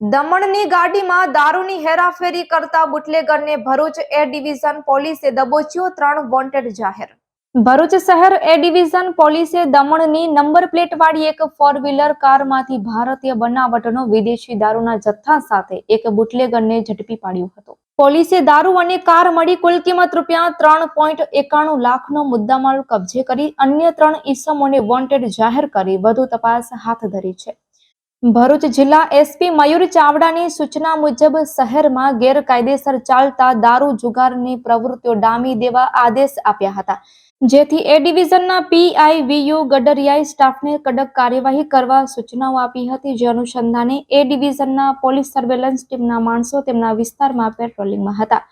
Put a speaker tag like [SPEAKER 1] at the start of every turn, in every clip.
[SPEAKER 1] દમણની ગાડીમાં દારૂની હેરાફેરી કરતા બુટલેગરને ભરૂચ એ ડિવિઝન પોલીસે દબોચ્યો ત્રણ વોન્ટેડ જાહેર. ભરૂચ શહેર એ ડિવિઝન પોલીસે દમણની નંબર પ્લેટ વાળી એક ફોર વ્હીલર કારમાંથી ભારતીય બનાવટનો વિદેશી દારૂના જથ્થા સાથે એક બુટલેગરને ઝડપી પાડ્યો હતો. પોલીસે દારૂ અને કાર મળી કુલ કિંમત રૂપિયા ત્રણ પોઈન્ટ એકાણું લાખનો મુદ્દામાલ કબજે કરી અન્ય ત્રણ ઈસમોને વોન્ટેડ જાહેર કરી વધુ તપાસ હાથ ધરી છે. ભરૂચ જિલ્લા એસપી મયુર ચાવડાની સૂચના મુજબ શહેરમાં ગેરકાયદેસર ચાલતા દારૂ જુગારની પ્રવૃત્તિઓ ડામી દેવા આદેશ આપ્યા હતા. જેથી એ ડિવિઝનના પીઆઈ વીયુ ગડરિયાઈ સ્ટાફને કડક કાર્યવાહી કરવા સૂચનાઓ આપી હતી. જે અનુસંધાને એ ડિવિઝનના પોલીસ સર્વેલન્સ ટીમના માણસો તેમના વિસ્તારમાં પેટ્રોલિંગમાં હતા.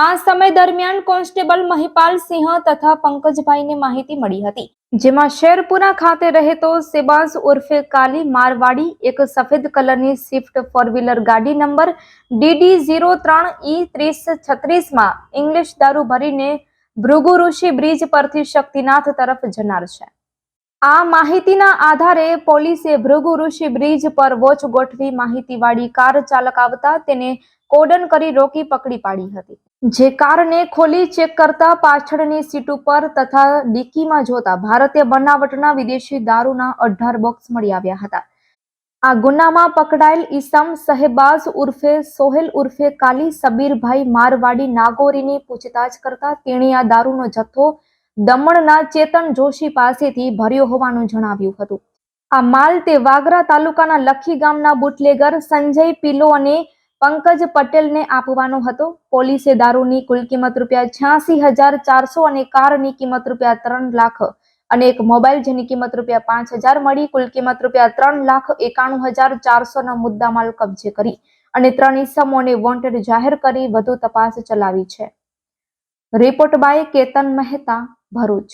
[SPEAKER 1] આ સમય દરમિયાન કોન્સ્ટેબલ મહિપાલ સિંહ તથા પંકજભાઈને માહિતી મળી હતી. જેમાં શેરપુરા ખાતે રહેતો સેબાસ ઉર્ફે કાલી મારવાડી એક સફેદ કલરની સ્વિફ્ટ ફોર વ્હીલર ગાડી નંબર ડીડી ઝીરો ત્રણ ઈ ત્રીસ છત્રીસમાં ઇંગ્લિશ દારૂ ભરીને ભૃગુ ઋષિ બ્રિજ પરથી શક્તિનાથ તરફ જનાર છે. આ માહિતીના આધારે પોલીસે ભૃગુ ઋષિ બ્રિજ પર વોચ ગોઠવી માહિતીવાળી કાર ચાલક આવતા તેને કોડન કરી રોકી પકડી પાડી હતી. જે કારને ખોલી ચેક કરતા પાછળની સીટ ઉપર તથા ડીકીમાં જોતા ભારતીય બનાવટના વિદેશી દારૂના અઢાર બોક્સ મળી આવ્યા હતા. આ ગુનામાં પકડાયેલ ઈસમ સહેબાઝ ઉર્ફે સોહેલ ઉર્ફે કાલી સબીરભાઈ મારવાડી નાગોરીની પૂછતાછ કરતા તેણે આ દારૂનો જથ્થો દમણના ચેતન જોશી પાસેથી ભર્યો હોવાનું જણાવ્યું હતું. આ માલ તે વાગરા તાલુકાના લખી ગામના બુટલેગર સંજય પીલો અને પંકજ પટેલને આપવાનો હતો. પોલીસે દારૂની કુલ કિંમત રૂપિયા છ્યાસી હજાર ચારસો અને કારની કિંમત રૂપિયા ત્રણ લાખ અને એક મોબાઈલ જેની કિંમત રૂપિયા પાંચ હજાર મળી. કુલ કિંમત રૂપિયા ત્રણ લાખ એકાણું હજાર ચારસોનો મુદ્દામાલ કબજે કરી અને ત્રણ ઇસમોને વોન્ટેડ જાહેર કરી. વધુ તપાસ ચલાવી છે. Report by Ketan Mehta, Bharuch.